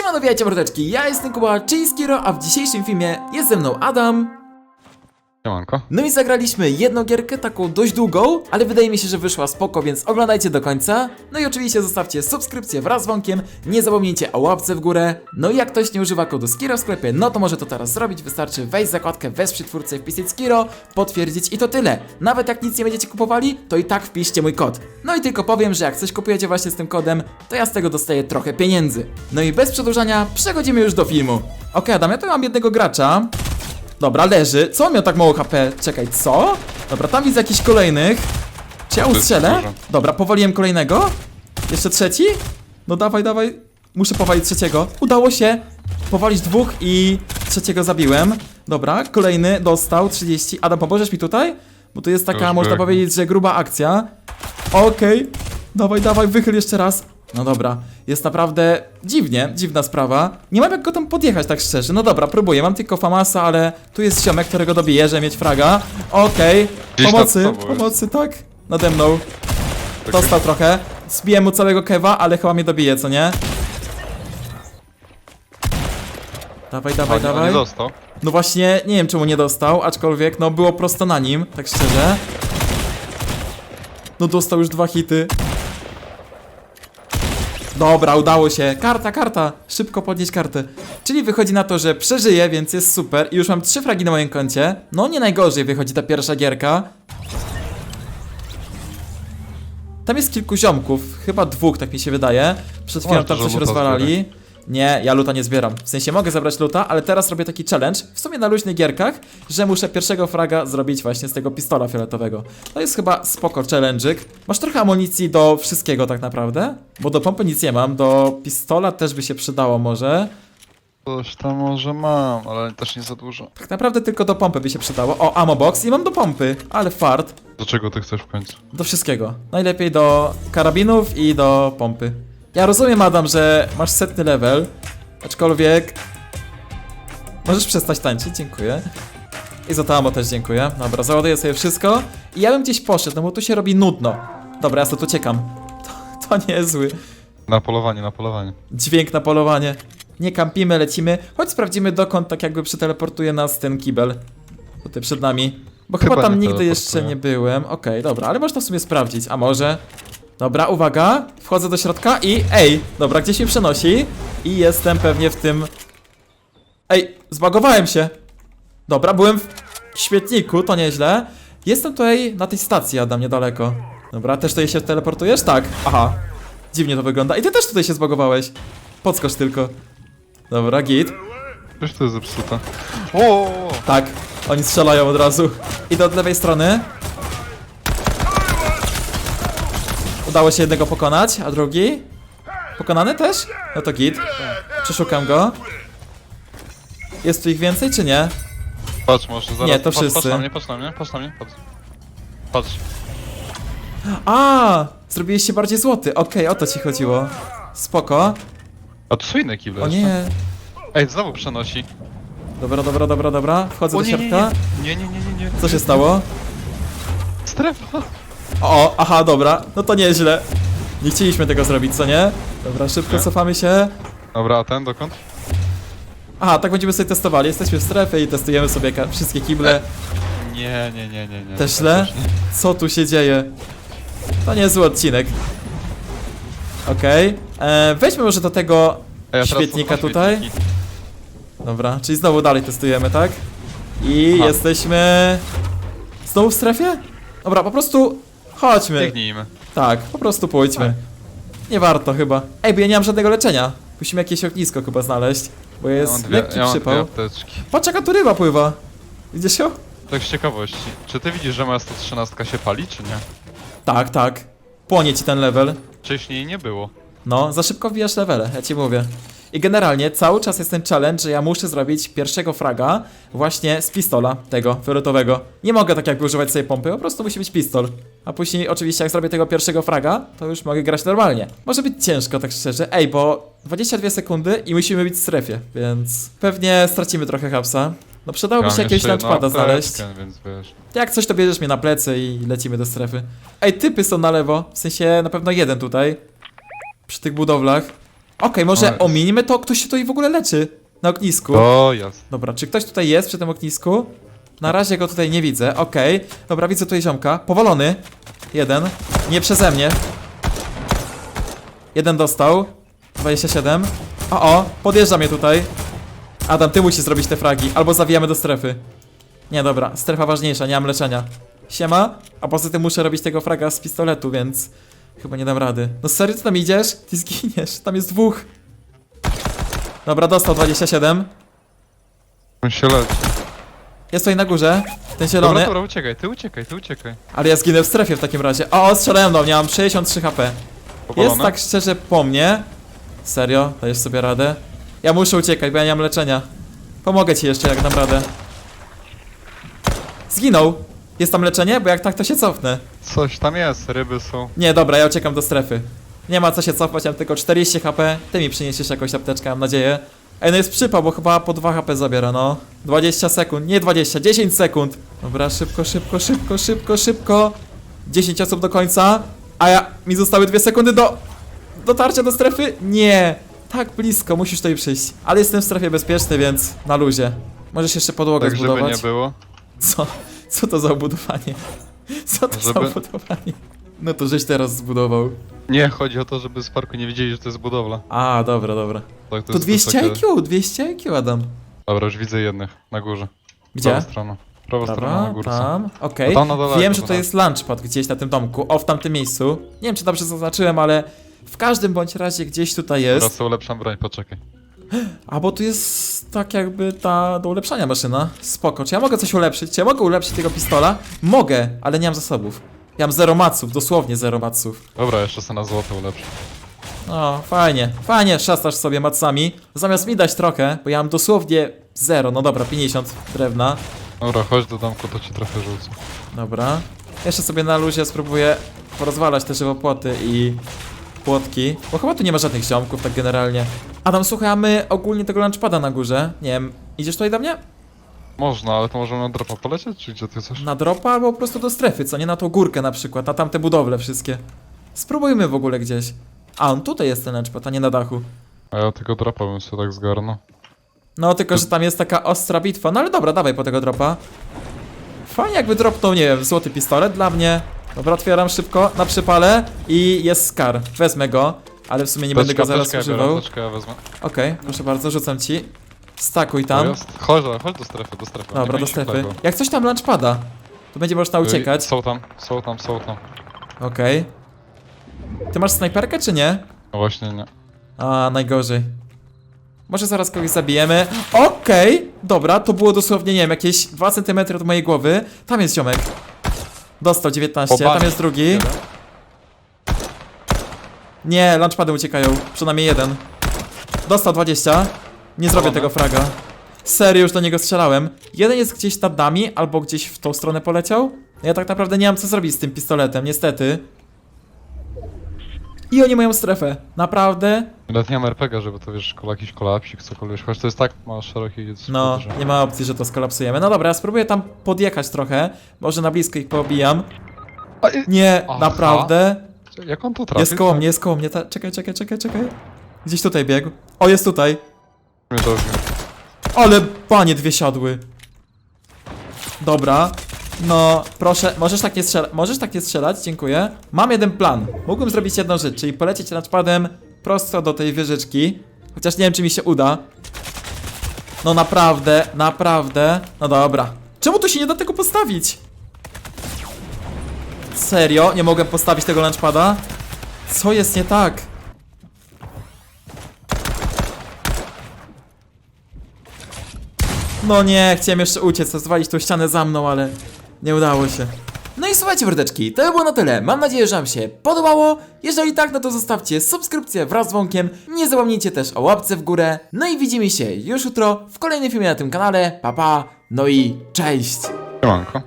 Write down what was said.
Siemano, witajcie mordeczki, ja jestem Kuba, czyli Skiro, a w dzisiejszym filmie jest ze mną Adam. Siemanko. No i zagraliśmy jedną gierkę, taką dość długą, ale wydaje mi się, że wyszła spoko, więc oglądajcie do końca. No i oczywiście zostawcie subskrypcję wraz z dzwonkiem, nie zapomnijcie o łapce w górę. No i jak ktoś nie używa kodu Skiro w sklepie, no to może to teraz zrobić, wystarczy wejść w zakładkę wesprzeć twórcę, wpisać Skiro, potwierdzić i to tyle. Nawet jak nic nie będziecie kupowali, to i tak wpiszcie mój kod. No i tylko powiem, że jak coś kupujecie właśnie z tym kodem, to ja z tego dostaję trochę pieniędzy. No i bez przedłużania, przechodzimy już do filmu. Okej, Adam, ja tu mam jednego gracza. Dobra, leży. Co on miał tak mało HP? Czekaj, co? Dobra, tam widzę jakichś kolejnych. Czy ja To jest ustrzelę? dużo. Dobra, powaliłem kolejnego. Jeszcze trzeci? No dawaj, dawaj. Muszę powalić trzeciego. Udało się powalić dwóch i trzeciego zabiłem. Dobra, kolejny dostał 30. Adam, pomożesz mi tutaj? Bo tu jest taka, Już można powiedzieć, że gruba akcja. Okej. Dawaj, dawaj, wychyl jeszcze raz. No dobra, jest naprawdę dziwnie, dziwna sprawa. Nie mam jak go tam podjechać tak szczerze. No dobra, próbuję, mam tylko Famasa, ale tu jest ziomek, którego dobiję, żeby mieć fraga. Okej, Gdzieś pomocy, nad tobą jest. pomocy, tak. Nade mną. Tak, Dostał trochę. Zbiję mu całego kewa, ale chyba mnie dobije, co nie? Dawaj, dawaj, on dawaj. nie dostał. No właśnie, nie wiem czemu nie dostał, aczkolwiek no było prosto na nim, tak szczerze. No dostał już dwa hity. Dobra, udało się. Karta, karta. Szybko podnieść kartę. Czyli wychodzi na to, że przeżyję, więc jest super. I już mam trzy fragi na moim koncie. No nie najgorzej wychodzi ta pierwsza gierka. Tam jest kilku ziomków, chyba dwóch, tak mi się wydaje. Przed chwilą tam coś rozwalali. Nie, ja luta nie zbieram. W sensie mogę zabrać luta, ale teraz robię taki challenge, w sumie na luźnych gierkach, że muszę pierwszego fraga zrobić właśnie z tego pistola fioletowego. To jest chyba spoko challenge'yk. Masz trochę amunicji do wszystkiego tak naprawdę? Bo do pompy nic nie mam, do pistola też by się przydało może. Coś tam może mam, ale też nie za dużo. Tak naprawdę tylko do pompy by się przydało. O, ammo box i mam do pompy, ale fart. Do czego ty chcesz w końcu? Do wszystkiego. Najlepiej do karabinów i do pompy. Ja rozumiem, Adam, że masz setny level, aczkolwiek... Możesz przestać tańczyć, dziękuję. I za to ammo też dziękuję. Dobra, załaduję sobie wszystko. I ja bym gdzieś poszedł, no bo tu się robi nudno. Dobra, ja stąd uciekam. To, to niezły Na polowanie, na polowanie. dźwięk na polowanie. Nie kampimy, lecimy. Chodź sprawdzimy dokąd tak jakby przeteleportuje nas ten kibel. Tutaj przed nami. Bo chyba, Chyba tam nigdy jeszcze nie byłem. Okej, dobra, ale można w sumie sprawdzić. A może? Dobra, uwaga. Wchodzę do środka i ej, dobra, gdzieś mnie przenosi. I jestem pewnie w tym... Ej, zbagowałem się. Dobra, byłem w świetniku, to nieźle. Jestem tutaj na tej stacji, Adam, niedaleko. Dobra, też tutaj się teleportujesz? Tak. Aha. Dziwnie to wygląda. I ty też tutaj się zbagowałeś. Podskocz tylko. Dobra, git. Wiesz, to jest zepsuta. O! Tak, oni strzelają od razu. Idę od lewej strony. Udało się jednego pokonać, a drugi? Pokonany też? No to git. Przeszukam go. Jest tu ich więcej, czy nie? Patrz, może zaraz. Nie, to patrz, wszyscy. Na mnie, patrz na mnie, patrz na mnie, patrz. Patrz. A, zrobiłeś się bardziej złoty. Okej, o to ci chodziło. Spoko. A tu są inne kible O jeszcze. nie. Ej, znowu przenosi. Dobra, dobra, dobra, dobra. Wchodzę O do nie, nie, środka. nie, nie, nie, nie, nie. Co się stało? Strefa. O, aha, dobra. No to nieźle. Nie chcieliśmy tego zrobić, co nie? Dobra, szybko Nie. cofamy się. Dobra, a ten dokąd? Aha, tak będziemy sobie testowali. Jesteśmy w strefie i testujemy sobie ka- wszystkie kible. Nie, nie, nie, nie, nie. Też źle? Co tu się dzieje? To niezły odcinek. Okej. Okay. Weźmy może do tego a teraz świetnika tutaj. świetniki. Dobra, czyli znowu dalej testujemy, tak? I Aha. jesteśmy... Znowu w strefie? Dobra, po prostu chodźmy. Biegnijmy. Tak, po prostu pójdźmy. Tak. Nie warto chyba. Ej, bo ja nie mam żadnego leczenia. Musimy jakieś ognisko chyba znaleźć, bo jest mam dwie, lekki ja mam przypał. apteczki. Patrz jaka tu ryba pływa. Widzisz ją? Tak z ciekawości. Czy ty widzisz, że moja 113 się pali, czy nie? Tak, tak. Płonie ci ten level. Wcześniej nie było. No, za szybko wbijasz levele, ja ci mówię. I generalnie cały czas jest ten challenge, że ja muszę zrobić pierwszego fraga właśnie z pistola, tego, fioletowego. Nie mogę tak jakby używać sobie pompy, po prostu musi być pistol. A później oczywiście jak zrobię tego pierwszego fraga, to już mogę grać normalnie. Może być ciężko, tak szczerze. Ej, bo 22 sekundy i musimy być w strefie, więc pewnie stracimy trochę hapsa. No przydałoby się jakiegoś launchpada znaleźć. Więc wiesz. Jak coś to bierzesz mnie na plecy i lecimy do strefy. Ej, typy są na lewo, w sensie na pewno jeden tutaj. Przy tych budowlach. Okej, może jest. ominimy to, ktoś się tutaj w ogóle leczy. Na ognisku. O, jest. Dobra, czy ktoś tutaj jest przy tym ognisku? Na razie go tutaj nie widzę, okej. Dobra, widzę tutaj ziomka. Powalony. Jeden. Nie przeze mnie. Jeden dostał. 27. O, o, podjeżdża mnie tutaj. Adam, ty musisz zrobić te fragi, albo zawijamy do strefy. Nie, dobra, strefa ważniejsza, nie mam leczenia. Siema, a poza tym muszę robić tego fraga z pistoletu, więc chyba nie dam rady. No serio, ty tam idziesz? Ty zginiesz, tam jest dwóch. Dobra, dostał 27. On się leci. Jest tutaj na górze, ten zielony, Dobra, dobra, uciekaj, ty uciekaj, ty uciekaj. ale ja zginę w strefie w takim razie. O, strzelają do mnie, mam 63 HP. Jest tak szczerze po mnie. Serio? Dajesz sobie radę? Ja muszę uciekać, bo ja nie mam leczenia. Pomogę ci jeszcze, jak dam radę. Zginął. Jest tam leczenie? Bo jak tak, to się cofnę. Coś tam jest, ryby są. Nie, dobra, ja uciekam do strefy. Nie ma co się cofać, mam tylko 40 HP. Ty mi przyniesiesz jakąś apteczkę, mam nadzieję. Ej, no jest przypał, bo chyba po 2 HP zabiera, no. 20 sekund, nie 20, 10 sekund. Dobra, szybko, szybko, szybko, szybko, szybko. 10 osób do końca. A ja, mi zostały 2 sekundy do... Dotarcia do strefy? Nie. Tak blisko, musisz tutaj przyjść. Ale jestem w strefie bezpieczny, więc na luzie. Możesz jeszcze podłogę Tak, żeby zbudować. nie było. Co? Co to za obudowanie? Co to za Żeby- obudowanie? No to żeś teraz zbudował. Nie, chodzi o to, żeby z parku nie wiedzieli, że to jest budowla. A, dobra, dobra. Tak, To jest 200 takie- IQ, 200 IQ, Adam. Dobra, już widzę jednych, na górze. Gdzie? Prawa strona. Prawa strona na Dobra, górce. tam, okej. No tam na dole, Wiem, to że to tam. jest lunchpad gdzieś na tym domku, o, w tamtym miejscu. Nie wiem, czy dobrze zaznaczyłem, ale w każdym bądź razie gdzieś tutaj Teraz jest. sobie ulepszam broń, poczekaj. A, bo tu jest tak jakby ta do ulepszania maszyna. Spoko, czy ja mogę coś ulepszyć? Czy ja mogę ulepszyć tego pistola? Mogę, ale nie mam zasobów. Ja mam zero maców, dosłownie zero maców. Dobra, jeszcze sobie na złoto ulepszę. O, fajnie, fajnie, szastasz sobie macami. Zamiast mi dać trochę, bo ja mam dosłownie zero, no dobra, 50 drewna. Dobra, chodź do domku, to ci trochę rzucę. Dobra. Jeszcze sobie na luzie spróbuję porozwalać te żywopłoty i płotki. Bo chyba tu nie ma żadnych ziomków, tak generalnie. Adam, słuchaj, a my ogólnie tego lunchpada na górze. Nie wiem, idziesz tutaj do mnie? Można, ale to możemy na dropa polecieć, czy gdzie ty chcesz? Na dropa albo po prostu do strefy, co nie? Na tą górkę na przykład, na tamte budowle wszystkie. Spróbujmy w ogóle gdzieś. A, on tutaj jest ten lunchpad, a nie na dachu. A ja tylko dropa bym sobie tak zgarnął. No, tylko że tam jest taka ostra bitwa. No ale dobra, dawaj po tego dropa. Fajnie jakby dropnął, nie wiem, złoty pistolet dla mnie. Dobra, otwieram szybko, na przypale i jest Scar. Wezmę go, ale w sumie nie będę go zaraz używał. teczkę ja wezmę. Okej, proszę bardzo, rzucam ci. Stakuj tam. jest. Chodź, chodź do strefy, do strefy. Dobra, do strefy. Jak coś tam lunch pada, to będzie można uciekać. Są tam, są tam, są tam. Okej. Ty masz snajperkę czy nie? No właśnie nie. A, najgorzej. Może zaraz kogoś zabijemy. Okej, dobra, to było dosłownie, nie wiem, jakieś 2 cm od mojej głowy. Tam jest ziomek. Dostał 19, Po bazie. tam jest drugi. Nie, lunchpady uciekają. Przynajmniej jeden. Dostał 20. Nie zrobię tego fraga. Serio, już do niego strzelałem. Jeden jest gdzieś nad nami, albo gdzieś w tą stronę poleciał. Ja tak naprawdę nie mam co zrobić z tym pistoletem, niestety. I oni mają strefę. Naprawdę? Nawet nie mam RPG, żeby to wiesz, kola, jakiś kolapsik, cokolwiek. Choć to jest tak ma szeroki No, że... nie ma opcji, że to skolapsujemy. No dobra, spróbuję tam podjechać trochę. Może na blisko ich i- Nie, Aha. naprawdę. Jak on to trafi? Jest koło mnie, jest koło mnie. Ta, czekaj, czekaj, czekaj, czekaj. Gdzieś tutaj biegł. O, jest tutaj. Mnie. Ale panie, dwie siadły. Dobra. No, proszę, możesz tak nie strzelać, możesz tak nie strzelać, dziękuję. Mam jeden plan. Mógłbym zrobić jedną rzecz, czyli polecieć launchpadem prosto do tej wieżyczki. Chociaż nie wiem, czy mi się uda. No naprawdę, naprawdę. No dobra. Czemu tu się nie da tego postawić? Serio? Nie mogę postawić tego launchpada? Co jest nie tak? No nie, chciałem jeszcze uciec, zwalić tą ścianę za mną, ale nie udało się. No i słuchajcie, wordeczki, to by było na tyle. Mam nadzieję, że Wam się podobało. Jeżeli tak, no to zostawcie subskrypcję wraz z dzwonkiem. Nie zapomnijcie też o łapce w górę. No i widzimy się już jutro w kolejnym filmie na tym kanale. Pa, pa, no i cześć! Siemanko.